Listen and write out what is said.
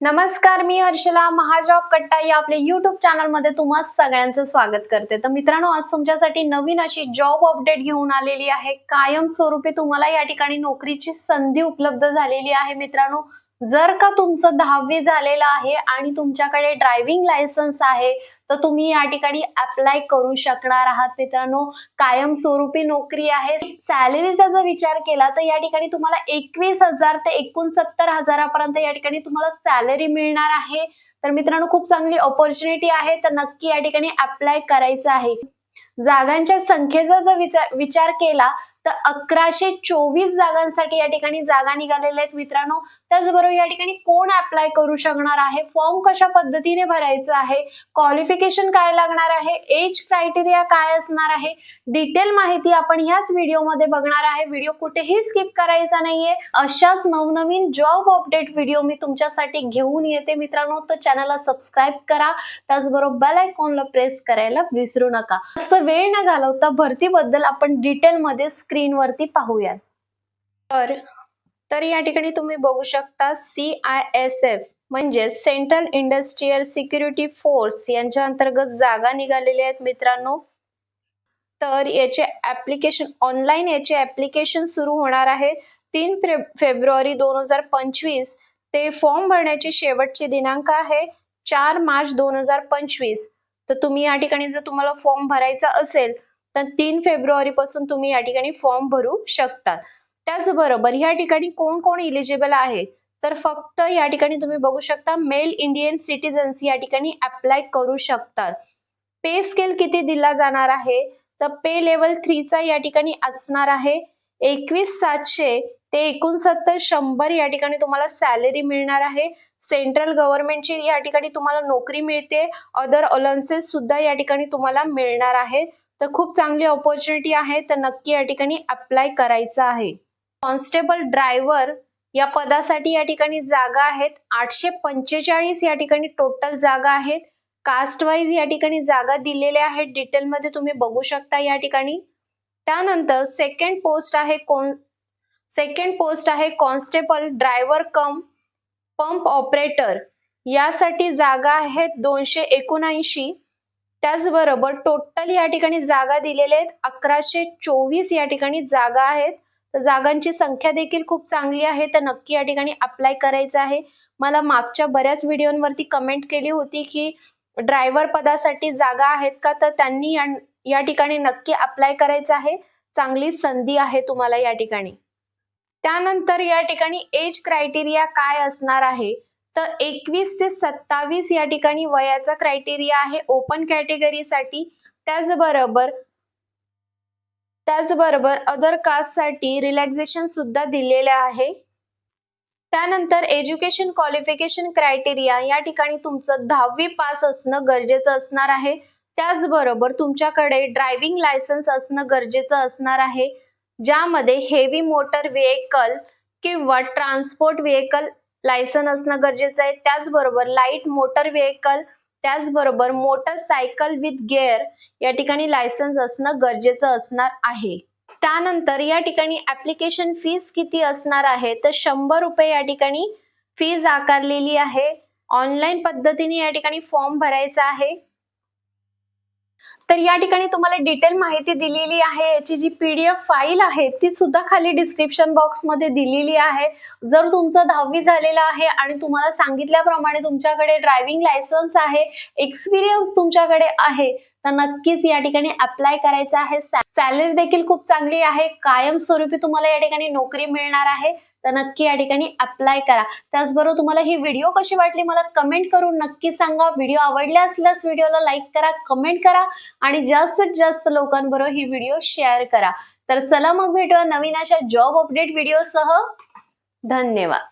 नमस्कार मी हर्षला महाजॉब कट्टा या आपल्या युट्यूब चॅनलमध्ये तुम्हा सगळ्यांचं स्वागत करते. तर मित्रांनो आज तुमच्यासाठी नवीन अशी जॉब अपडेट घेऊन आलेली आहे. कायम स्वरूपी तुम्हाला या ठिकाणी नोकरीची संधी उपलब्ध झालेली आहे मित्रांनो. जर का तुमचं दहावी झालेलं आहे आणि तुमच्याकडे ड्रायव्हिंग लायसन्स आहे तर तुम्ही या ठिकाणी अप्लाय करू शकणार आहात. मित्रांनो कायमस्वरूपी नोकरी आहे. सॅलरीचा जर विचार केला तर या ठिकाणी तुम्हाला एकवीस हजार ते एकोणसत्तर हजारापर्यंत या ठिकाणी तुम्हाला सॅलरी मिळणार आहे. तर मित्रांनो खूप चांगली ऑपॉर्च्युनिटी आहे. तर नक्की या ठिकाणी अप्लाय करायचं आहे. जागांच्या संख्येचा जर विचार विचार केला तर अकराशे चोवीस जागांसाठी या ठिकाणी जागा निघालेल्या आहेत. मित्रांनो त्याचबरोबर या ठिकाणी कोण अप्लाय करू शकणार आहे? फॉर्म कशा पद्धतीने भरायचं आहे? क्वालिफिकेशन काय लागणार आहे? एज क्रायटेरिया काय असणार आहे? डिटेल माहिती आपण ह्याच व्हिडिओमध्ये बघणार आहे. व्हिडिओ कुठेही स्किप करायचा नाहीये. अशाच नवनवीन जॉब अपडेट व्हिडिओ मी तुमच्यासाठी घेऊन येते. मित्रांनो तर चॅनलला सबस्क्राईब करा. त्याचबरोबर बेल आयकॉनला प्रेस करायला विसरू नका. असं वेळ न घालवता भरतीबद्दल आपण डिटेलमध्ये स्क्रीनवरती पाहूयात. तर तर या ठिकाणी तुम्ही बघू शकता सी आय एस एफ म्हणजे सेंट्रल इंडस्ट्रीयल सिक्युरिटी फोर्स यांच्या अंतर्गत जागा निघालेल्या आहेत मित्रांनो. तर याचे ऍप्लिकेशन ऑनलाईन याचे ऍप्लिकेशन सुरू होणार आहे तीन फेब फेब्रुवारी दोन हजार पंचवीस. ते फॉर्म भरण्याची शेवटची दिनांक आहे चार मार्च दोन हजार पंचवीस. तर तुम्ही या ठिकाणी जर तुम्हाला फॉर्म भरायचा असेल तर तीन फेब्रुवारी पासून तुम्ही या ठिकाणी फॉर्म भरू शकतात. त्याचबरोबर या ठिकाणी कोण कोण इलिजिबल आहे? तर फक्त या ठिकाणी तुम्ही बघू शकता मेल इंडियन सिटीजन्स या ठिकाणी अप्लाय करू शकतात. पे स्केल किती दिला जाणार आहे? तर पे लेवल थ्रीचा या ठिकाणी असणार आहे. एकवीस सातशे ते एकोणसत्तर शंभर या ठिकाणी तुम्हाला सॅलरी मिळणार आहे. सेंट्रल गव्हर्नमेंटची या ठिकाणी तुम्हाला नोकरी मिळते. अदर अलाउन्सेस सुद्धा या ठिकाणी तुम्हाला मिळणार आहेत. तर खूप चांगली ऑपॉर्च्युनिटी आहे. तर नक्की या ठिकाणी अप्लाय करायचं आहे. कॉन्स्टेबल ड्रायव्हर या पदासाठी या ठिकाणी जागा आहेत. आठशे पंचेचाळीस या ठिकाणी टोटल जागा आहेत. कास्ट वाईज या ठिकाणी जागा दिलेल्या आहेत. डिटेलमध्ये तुम्ही बघू शकता या ठिकाणी. त्यानंतर सेकंड पोस्ट आहे कोण सेकंड पोस्ट आहे constable driver cum pump operator यासाठी जागा आहेत दोनशे एकोणऐंशी. त्याचबरोबर टोटल या ठिकाणी जागा दिलेल्या आहेत अकराशे चोवीस या ठिकाणी जागा आहेत. तर जागांची संख्या देखील खूप चांगली आहे तर नक्की या ठिकाणी अप्लाय करायचं आहे. मला मागच्या बऱ्याच व्हिडिओवरती कमेंट केली होती की ड्रायव्हर पदासाठी जागा आहेत का? तर त्यांनी या, या ठिकाणी नक्की अप्लाय करायचं आहे. चांगली संधी आहे तुम्हाला या ठिकाणी. त्यानंतर या ठिकाणी एज क्रायटेरिया काय असणार आहे? तर एकवीस ते सत्तावीस या ठिकाणी वयाचा क्रायटेरिया आहे ओपन कॅटेगरीसाठी त्याचबरोबर त्याचबरोबर अदर कास्टसाठी रिलॅक्झेशन सुद्धा दिलेले आहे. त्यानंतर एज्युकेशन क्वालिफिकेशन क्रायटेरिया या ठिकाणी तुमचं दहावी पास असणं गरजेचं असणार आहे. त्याचबरोबर तुमच्याकडे ड्रायव्हिंग लायसन्स असणं गरजेचं असणार आहे. ज्यामध्ये हेवी मोटर व्हेकल किंवा ट्रान्सपोर्ट व्हेकल लायसन असणं गरजेचं आहे. त्याचबरोबर लाइट मोटर व्हेकल त्याचबरोबर मोटरसायकल विथ गेअर या ठिकाणी लायसन्स असणं गरजेचं असणार आहे. त्यानंतर या ठिकाणी ऍप्लिकेशन फीस किती असणार आहे? तर शंभर रुपये या ठिकाणी फीज आकारलेली आहे. ऑनलाईन पद्धतीने या ठिकाणी फॉर्म भरायचा आहे. तर या ठिकाणी तुम्हाला डिटेल माहिती दिलेली आहे. याची जी पीडीएफ फाईल आहे ती सुद्धा खाली डिस्क्रिप्शन बॉक्समध्ये दिलेली आहे. जर तुमचं दहावी झालेलं आहे आणि तुम्हाला सांगितल्याप्रमाणे तुमच्याकडे ड्रायव्हिंग लायसन्स आहे एक्सपिरियन्स तुमच्याकडे आहे तर नक्कीच या ठिकाणी अप्लाय करायचं आहे. सॅलरी देखील खूप चांगली आहे. कायमस्वरूपी तुम्हाला या ठिकाणी नोकरी मिळणार आहे. तर नक्की या ठिकाणी अप्लाय करा. त्याचबरोबर तुम्हाला ही व्हिडिओ कशी वाटली मला कमेंट करून नक्की सांगा. व्हिडिओ आवडला असल्यास व्हिडिओला लाईक करा कमेंट करा आणि जास्तीत जास्त लोकांबरोबर ही व्हिडिओ शेअर करा. तर चला मग भेटूया नवीन अशा जॉब अपडेट व्हिडिओसह धन्यवाद.